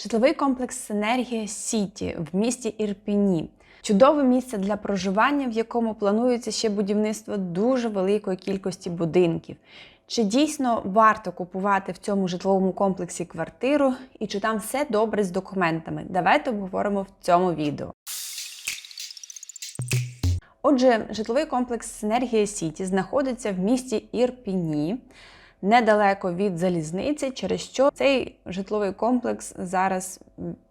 Житловий комплекс Синергія Сіті в місті Ірпіні. Чудове місце для проживання, в якому планується ще будівництво дуже великої кількості будинків. Чи дійсно варто купувати в цьому житловому комплексі квартиру і чи там все добре з документами? Давайте обговоримо в цьому відео. Отже, житловий комплекс Синергія Сіті знаходиться в місті Ірпіні, недалеко від залізниці, через що цей житловий комплекс зараз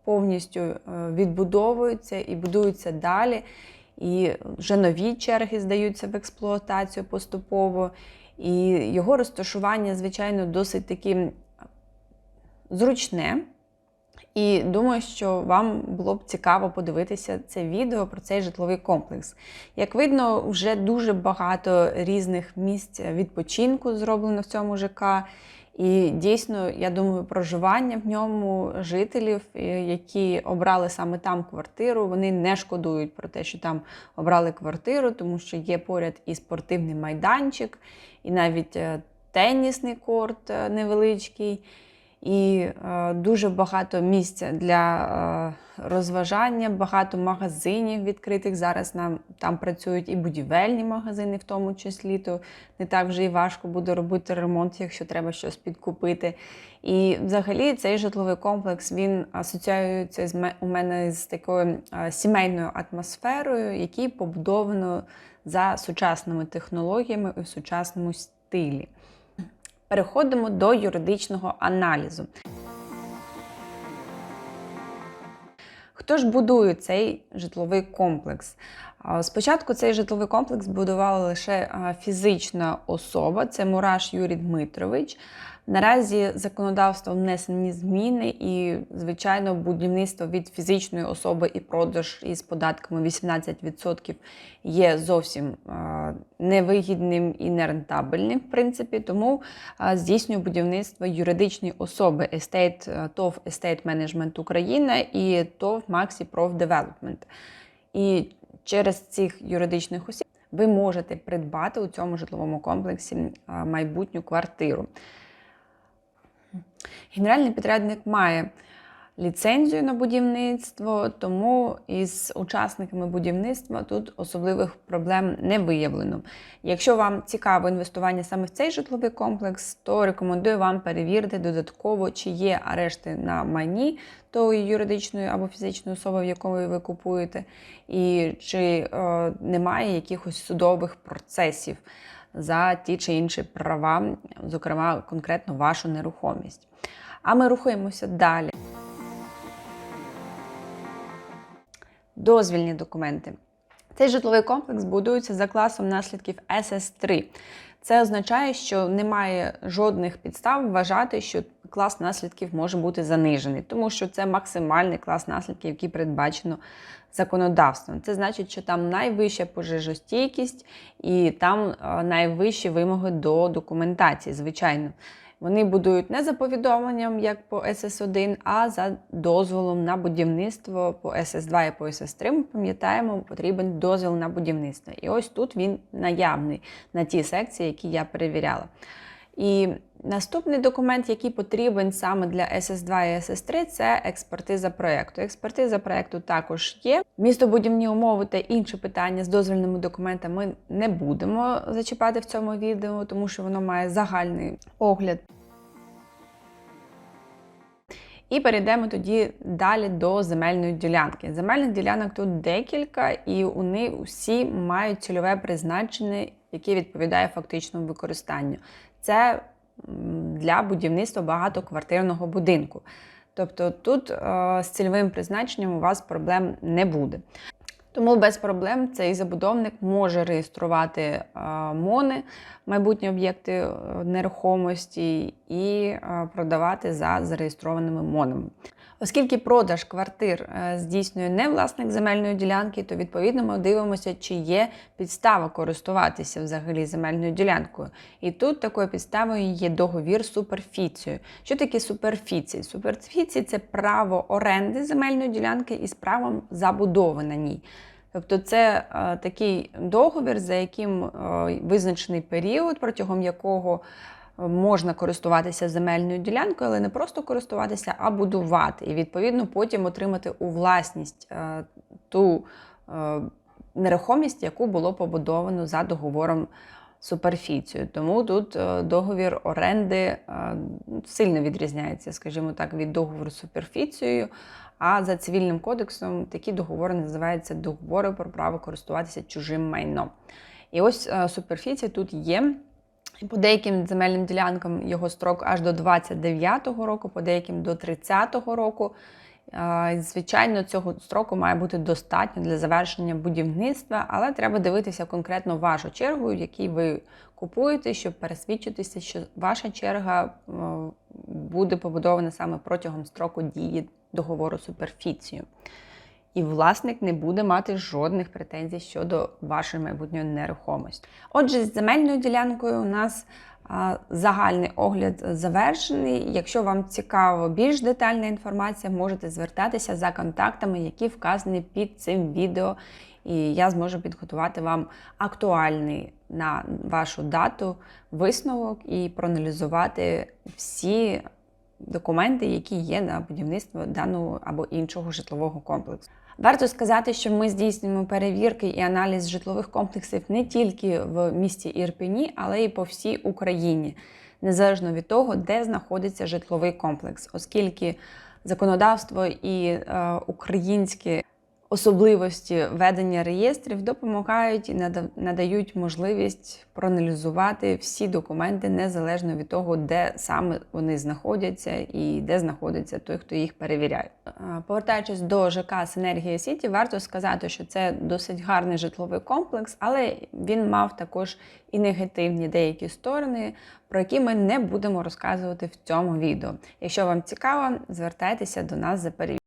повністю е, відбудовується і будується далі. І вже нові черги здаються в експлуатацію поступово. І його розташування, звичайно, досить таки зручне. І думаю, що вам було б цікаво подивитися це відео про цей житловий комплекс. Як видно, вже дуже багато різних місць відпочинку зроблено в цьому ЖК. І дійсно, я думаю, проживання в ньому жителів, які обрали саме там квартиру, вони не шкодують про те, що там обрали квартиру, тому що є поряд і спортивний майданчик, і навіть е, тенісний корт е, невеличкий і е, дуже багато місця для е, розважання, багато магазинів відкритих. Зараз нам там працюють і будівельні магазини, в тому числі, то не так вже і важко буде робити ремонт, якщо треба щось підкупити. І взагалі цей житловий комплекс він асоціюється з у мене з такою е, сімейною атмосферою, який побудовано за сучасними технологіями у сучасному стилі. Переходимо до юридичного аналізу. Хто ж будує цей житловий комплекс? Спочатку цей житловий комплекс будувала лише фізична особа, це Мураш Юрій Дмитрович. Наразі законодавством внесені зміни, і, звичайно, будівництво від фізичної особи і продаж із податками 18% є зовсім невигідним і нерентабельним, в принципі. Тому здійснює будівництво юридичні особи Estate, ТОВ Estate Management Україна і ТОВ Maxi Prof Development. І через цих юридичних осіб ви можете придбати у цьому житловому комплексі майбутню квартиру. Генеральний підрядник має ліцензію на будівництво, тому із учасниками будівництва тут особливих проблем не виявлено. Якщо вам цікаво інвестування саме в цей житловий комплекс, то рекомендую вам перевірити додатково, чи є арешти на майні тої юридичної або фізичної особи, в якої ви купуєте, і чи е, немає якихось судових процесів за ті чи інші права, зокрема конкретно вашу нерухомість. А ми рухаємося далі. Дозвільні документи. Цей житловий комплекс будується за класом наслідків SS3. Це означає, що немає жодних підстав вважати, що клас наслідків може бути занижений, тому що це максимальний клас наслідків, який передбачено законодавством. Це значить, що там найвища пожежостійкість і там е, найвищі вимоги до документації, звичайно. Вони будують не за повідомленням, як по СС1, а за дозволом на будівництво по СС2 і по СС3. Ми пам'ятаємо, потрібен дозвіл на будівництво. І ось тут він наявний на ті секції, які я перевіряла. І наступний документ, який потрібен саме для СС2 і СС3, це експертиза проєкту. Експертиза проєкту також є. Містобудівні умови та інші питання з дозвільними документами ми не будемо зачіпати в цьому відео, тому що воно має загальний огляд. І перейдемо тоді далі до земельної ділянки. Земельних ділянок тут декілька, і вони усі мають цільове призначення, яке відповідає фактичному використанню. Це для будівництва багатоквартирного будинку. Тобто тут е, з цільовим призначенням у вас проблем не буде. Тому без проблем цей забудовник може реєструвати е, МОНи, майбутні об'єкти е, нерухомості, і е, продавати за зареєстрованими МОНами. Оскільки продаж квартир здійснює не власник земельної ділянки, то відповідно ми дивимося, чи є підстава користуватися взагалі земельною ділянкою. І тут такою підставою є договір з суперфіцією. Що таке суперфіції? Суперфіції це право оренди земельної ділянки із правом забудови на ній. Тобто це е, такий договір, за яким е, визначений період, протягом якого можна користуватися земельною ділянкою, але не просто користуватися, а будувати. І відповідно потім отримати у власність е, ту е, нерухомість, яку було побудовано за договором суперфіцію. Тому тут е, договір оренди е, сильно відрізняється, скажімо так, від договору з суперфіцією. А за цивільним кодексом такі договори називаються договори про право користуватися чужим майном. І ось е, суперфіція тут є. По деяким земельним ділянкам його строк аж до 29-го року, по деяким до 30-го року. Звичайно, цього строку має бути достатньо для завершення будівництва, але треба дивитися конкретно вашу чергу, який ви купуєте, щоб пересвідчитися, що ваша черга е, буде побудована саме протягом строку дії договору суперфіцію. І власник не буде мати жодних претензій щодо вашої майбутньої нерухомості. Отже, з земельною ділянкою у нас загальний огляд завершений. Якщо вам цікава більш детальна інформація, можете звертатися за контактами, які вказані під цим відео. І я зможу підготувати вам актуальний на вашу дату висновок і проаналізувати всі документи, які є на будівництво даного або іншого житлового комплексу. Варто сказати, що ми здійснюємо перевірки і аналіз житлових комплексів не тільки в місті Ірпені, але й по всій Україні, незалежно від того, де знаходиться житловий комплекс, оскільки законодавство і е, українські особливості ведення реєстрів допомагають і нада- надають можливість проаналізувати всі документи незалежно від того, де саме вони знаходяться і де знаходиться той, хто їх перевіряє. Повертаючись до ЖК Синергія Сіті, варто сказати, що це досить гарний житловий комплекс, але він мав також і негативні деякі сторони, про які ми не будемо розказувати в цьому відео. Якщо вам цікаво, звертайтеся до нас за перевіркою.